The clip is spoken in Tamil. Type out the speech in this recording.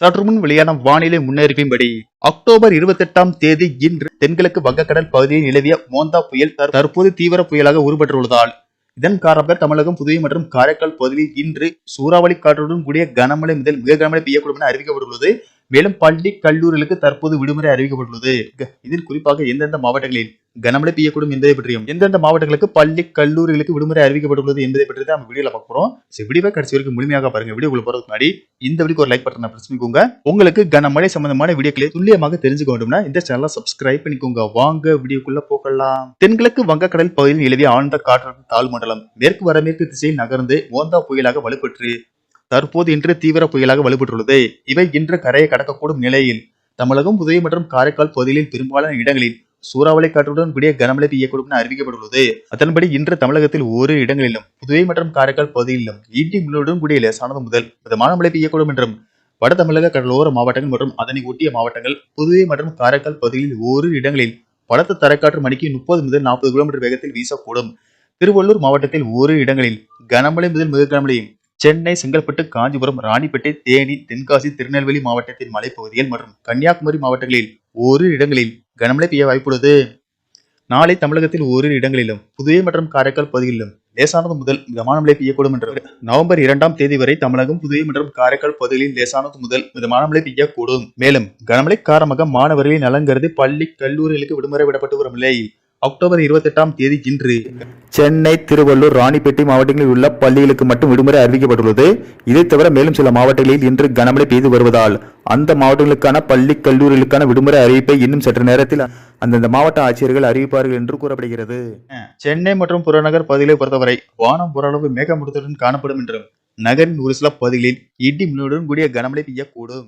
சற்று முன் வெளியான வானிலை முன்னறிவின்படி அக்டோபர் இருபத்தி எட்டாம் தேதி இன்று தென்கிழக்கு வங்கக்கடல் பகுதியில் நிலவிய மோந்தா புயல் தற்போது தீவிர புயலாக உருப்பெற்றுள்ளதால் இதன் காரணமாக தமிழகம் புதுவை மற்றும் காரைக்கால் பகுதியில் இன்று சூறாவளி காற்றுடன் கூடிய கனமழை முதல் மிக கனமழை பெய்யக்கூடும் என அறிவிக்கப்பட்டுள்ளது. மேலும் பள்ளி கல்லூரிகளுக்கு தற்போது விடுமுறை அறிவிக்கப்பட்டுள்ளது. இதில் குறிப்பாக எந்தெந்த மாவட்டங்களில் கனமழை பெய்யக்கூடும் என்பதை பற்றியும் எந்தெந்த மாவட்டங்களுக்கு பள்ளி கல்லூரிகளுக்கு விடுமுறை அறிவிக்கப்பட்டுள்ளது என்பதை பற்றி தான் நம்ம வீடியோல பார்க்க போறோம். சரி கடைசி வரைக்கும் முழுமையாக பாருங்க. வீடியோக்குள்ள போறதுக்கு முன்னாடி இந்த வீடியோக்கு ஒரு லைக் பட்டனை பிரஸ் பண்ணிக்கோங்க. உங்களுக்கு கனமழை சம்பந்தமான வீடியோக்களை துல்லியமாக தெரிஞ்சுக்க வேண்டும்னா இந்த சேனலை சப்ஸ்கிரைப் பண்ணிக்கோங்க. வாங்க வீடியோக்குள்ள போகலாம். தென்கிழக்கு வங்கக்கடல் பகுதியில் நிலவிய ஆழ்ந்த காற்றழுத்த தாழ்மண்டலம் மேற்கு வடமேற்கு திசையில் நகர்ந்து மோந்தா புயலாக வலுப்பெற்று தற்போது இன்று தீவிர புயலாக வலுப்பெற்றுள்ளது. இவை இன்று கரையை கடக்கக்கூடும் நிலையில் தமிழகம் புதுவை மற்றும் காரைக்கால் பகுதிகளில் பெரும்பாலான இடங்களில் சூறாவளி காற்றுடன் கூடிய கனமழை பெய்யக்கூடும் என அறிவிக்கப்பட்டுள்ளது அதன்படி இன்று தமிழகத்தில் ஓரிரு இடங்களிலும் புதுவை மற்றும் காரைக்கால் பகுதிகளிலும் இடி மின்னலுடன் கூடிய லேசானது முதல் மிதமான மழை பெய்யக்கூடும் என்றும் வட தமிழக கடலோர மாவட்டங்கள் மற்றும் அதனை ஒட்டிய மாவட்டங்கள் புதுவை மற்றும் காரைக்கால் பகுதியில் ஓரிரு இடங்களில் பலத்த தரைக்காற்று மணிக்கு முப்பது முதல் நாற்பது கிலோமீட்டர் வேகத்தில் வீசக்கூடும். திருவள்ளூர் மாவட்டத்தில் ஓரிரு இடங்களில் கனமழை முதல் மிக கனமழையும் சென்னை செங்கல்பட்டு காஞ்சிபுரம் ராணிப்பேட்டை தேனி தென்காசி திருநெல்வேலி மாவட்டத்தின் மலைப்பகுதிகள் மற்றும் கன்னியாகுமரி மாவட்டங்களில் ஓரிரு இடங்களில் கனமழை பெய்ய வாய்ப்புள்ளது. நாளை தமிழகத்தில் ஓரிரு இடங்களிலும் புதுவை மற்றும் காரைக்கால் பகுதிகளிலும் லேசானது முதல் மிதமான மழை பெய்யக்கூடும் என்று நவம்பர் இரண்டாம் தேதி வரை தமிழகம் புதுவை மற்றும் காரைக்கால் பகுதிகளில் லேசானது முதல் மிதமான மழை பெய்யக்கூடும். மேலும் கனமழை காரணமாக மாணவர்களின் நலன் கருதி பள்ளி கல்லூரிகளுக்கு விடுமுறை விடப்பட்டு வரும் நிலையில் அக்டோபர் இருபத்தெட்டாம் தேதி இன்று சென்னை திருவள்ளூர் ராணிப்பேட்டை மாவட்டங்களில் உள்ள பள்ளிகளுக்கு மட்டும் விடுமுறை அறிவிக்கப்பட்டுள்ளது. இதை தவிர மேலும் சில மாவட்டங்களில் இன்று கனமழை பெய்து வருவதால் அந்த மாவட்டங்களுக்கான பள்ளி கல்லூரிகளுக்கான விடுமுறை அறிவிப்பை இன்னும் சற்று நேரத்தில் அந்தந்த மாவட்ட ஆட்சியர்கள் அறிவிப்பார்கள் என்று கூறப்படுகிறது. சென்னை மற்றும் புறநகர் பகுதிகளை பொறுத்தவரை வானம் ஓரளவு மேகமூட்டத்துடன் காணப்படும் என்றும் நகரின் ஒரு சில பகுதிகளில் இடி மின்னலுடன் கூடிய கனமழை பெய்யக்கூடும்.